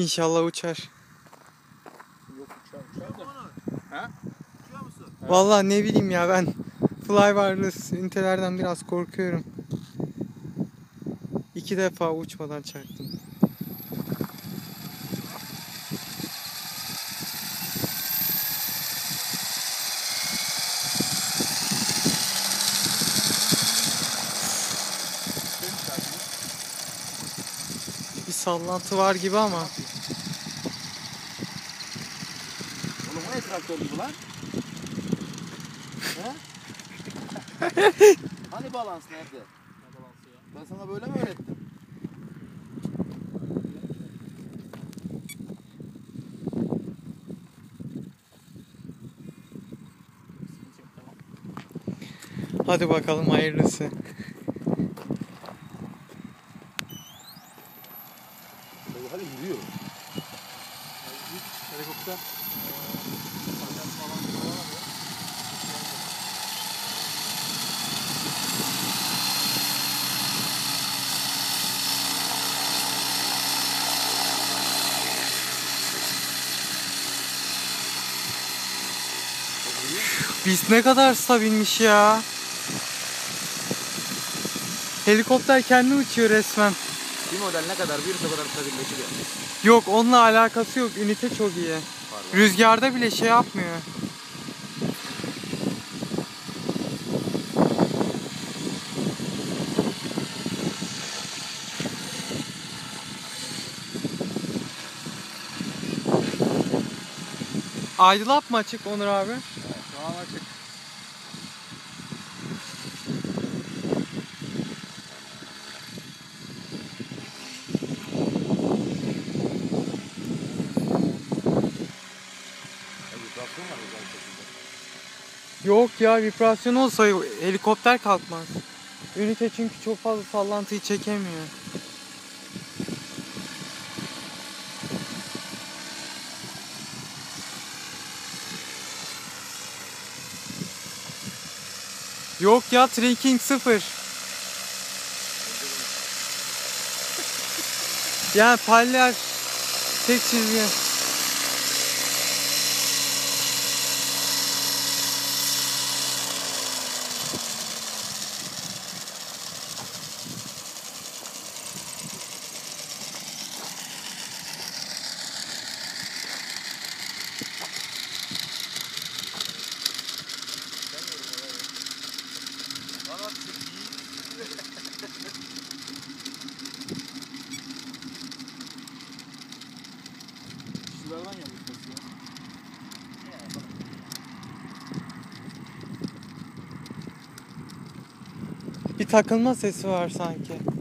İnşallah uçar. Yok uçar uçar da. Ha? Uçuyor musun? Vallahi ne bileyim ya ben fly wireless ünitelerden biraz korkuyorum. İki defa uçmadan çaktım. Bir sallantı var gibi ama Oğlum o ne traktör gibi lan? He? hani balans nerede? Ne balansı ya? Ben sana böyle mi öğrettim? Hadi bakalım hayırlısı. Hadi yürüyor. Helikopter. Biz ne kadar stabilmiş ya. Helikopter kendi uçuyor resmen. Bir model ne kadar büyürse o kadar stabilleşiyor. Yok onunla alakası yok. Ünite çok iyi. Var Rüzgarda bile şey yapmıyor. Aydılap mı açık Onur abi? An açık. Yok ya vibrasyon olsa helikopter kalkmaz. Ünite çünkü çok fazla sallantıyı çekemiyor. Yok ya trekking sıfır. Yani paller tek çizgi. Takılma sesi var sanki.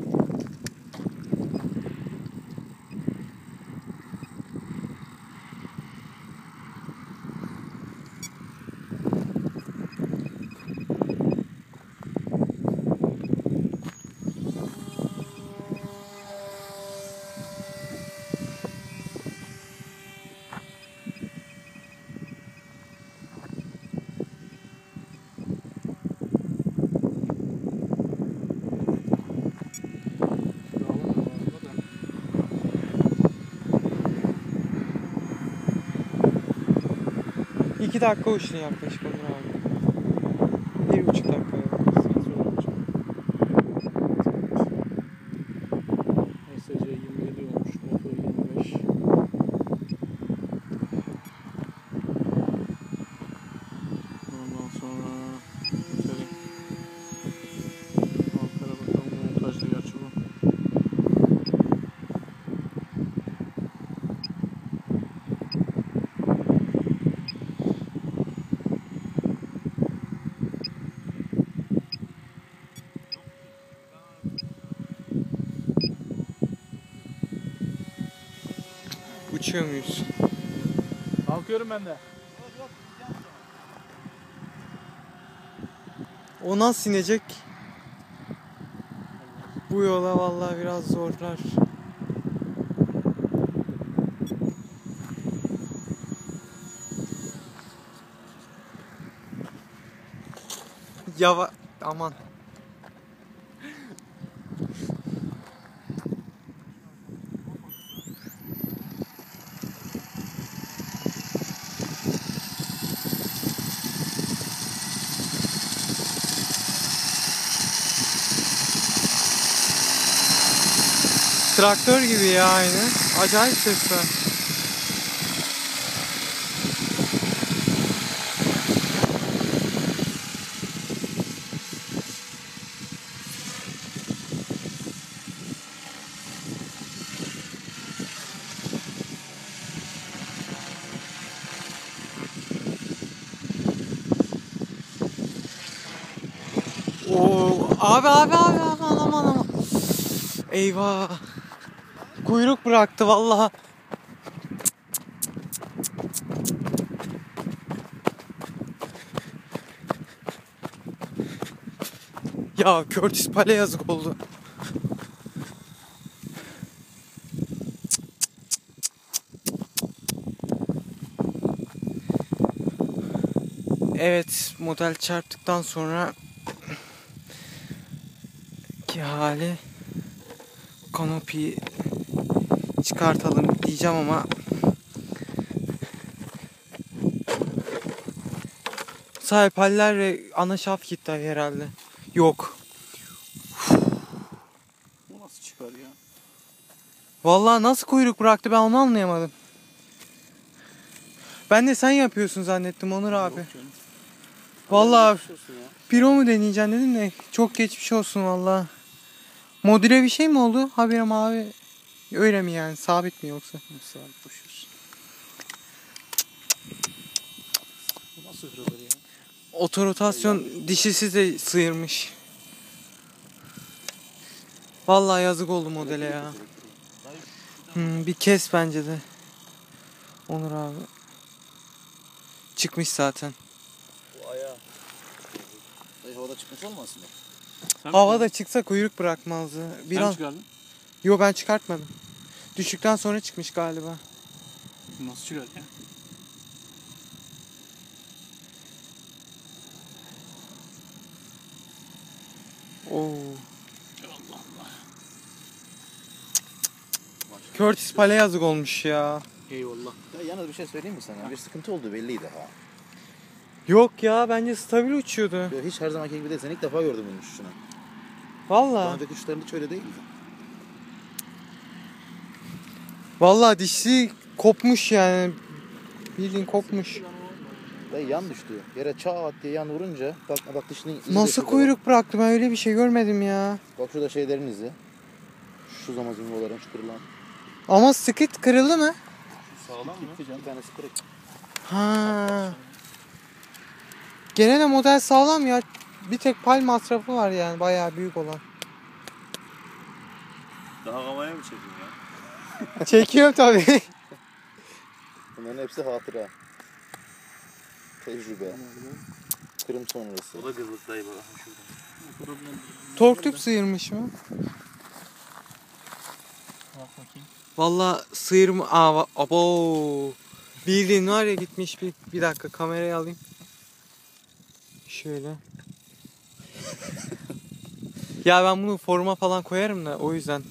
2 dakika uçtun yaklaşık Onur abi. 1,5 dakika. Uçuyor muyuz? Kalkıyorum ben de. O nasıl inecek? Bu yola vallahi biraz zorlar. Yava aman. Traktör gibi ya aynı. Acayip ses var. Oo, abi abi abi abi aman aman. Eyvah. Kuyruk bıraktı vallahi. Ya Curtis Pale yazık oldu. Evet, model çarptıktan sonra ki hali kanopi çıkartalım diyeceğim ama sahip haller ve ana şaft gitti herhalde. Yok. Bu nasıl çıkar ya? Vallahi nasıl kuyruk bıraktı ben onu anlayamadım. Ben de sen yapıyorsun zannettim Onur abi. Vallahi. Piro mu deneyeceksin dedim de çok geçmiş olsun valla. Modüle bir şey mi oldu? Haberim abi. Öyle mi yani? Sabit mi yoksa? Abi boşver. Bu nasıl hırılır ya? Otorotasyon dişisi de sıyırmış. Vallahi yazık oldu modele ya. Hmm, bir kes bence de. Onur abi. Çıkmış zaten. Bu ayağı. Havada çıkmış olmasın? Sen Havada çıksa kuyruk bırakmazdı. Bir Sen an... çıkardın. Yo ben çıkartmadım. Düştükten sonra çıkmış galiba. Nasıl çıkar ya? Oo. Allah Allah. Curtis Pale yazık olmuş ya. Eyvallah. Ya yalnız bir şey söyleyeyim mi sana? Bir sıkıntı olduğu belliydi ha. Yok ya bence stabil uçuyordu. Yo, hiç her zamanki gibi değil. Sen ilk defa gördüm bunun uçuşunu. Valla. Daha önceki uçuşlarında hiç öyle değildi. Valla dişi kopmuş yani. Bildiğin kopmuş. Dayı yan düştü. Yere çat diye yan vurunca bak bak dişinin izi Nasıl şurada kuyruk bıraktı ben öyle bir şey görmedim ya. Bak, bak şurada şeylerin izi. Şu zamazingoların şu kırılan. Ama skit kırıldı mı? Sağlam mı? Bir tanesi kırık. Ha. Gene de model sağlam ya. Bir tek pal masrafı var yani bayağı büyük olan. Daha havaya mı çekiyor ya? Çekiyorum tabii. Bunların hepsi hatıra. Tecrübe. Kırım sonrası. O da gırlıktayı bak şurada. Tork tüp sıyırmış mı? Bak bakayım. Valla sıyırma... Aa, abo. Bildiğin var ya gitmiş bir, bir dakika kamerayı alayım. Şöyle. ya ben bunu forma falan koyarım da o yüzden.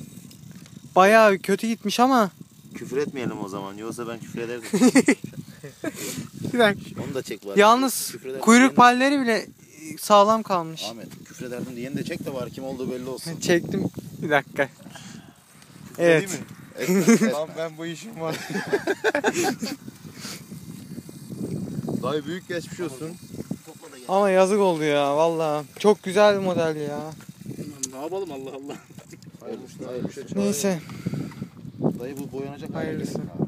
Bayağı kötü gitmiş ama. Küfür etmeyelim o zaman. Yoksa ben küfür ederdim. Bir dakika. Onu da çek var. Yalnız kuyruk palleri bile sağlam kalmış. Ahmet küfür ederdim diyeni de çek de var. Kim olduğu belli olsun. Çektim. Bir dakika. Evet. Et- et- Abi ben bu işim var. Dayı büyük geçmiş olsun. Ama yazık oldu ya valla. Çok güzel bir model ya. Ne yapalım Allah Allah. Hayırlısı. Hayırlısı. Neyse. Dayı bu boyanacak hale Hayırlısı. abi.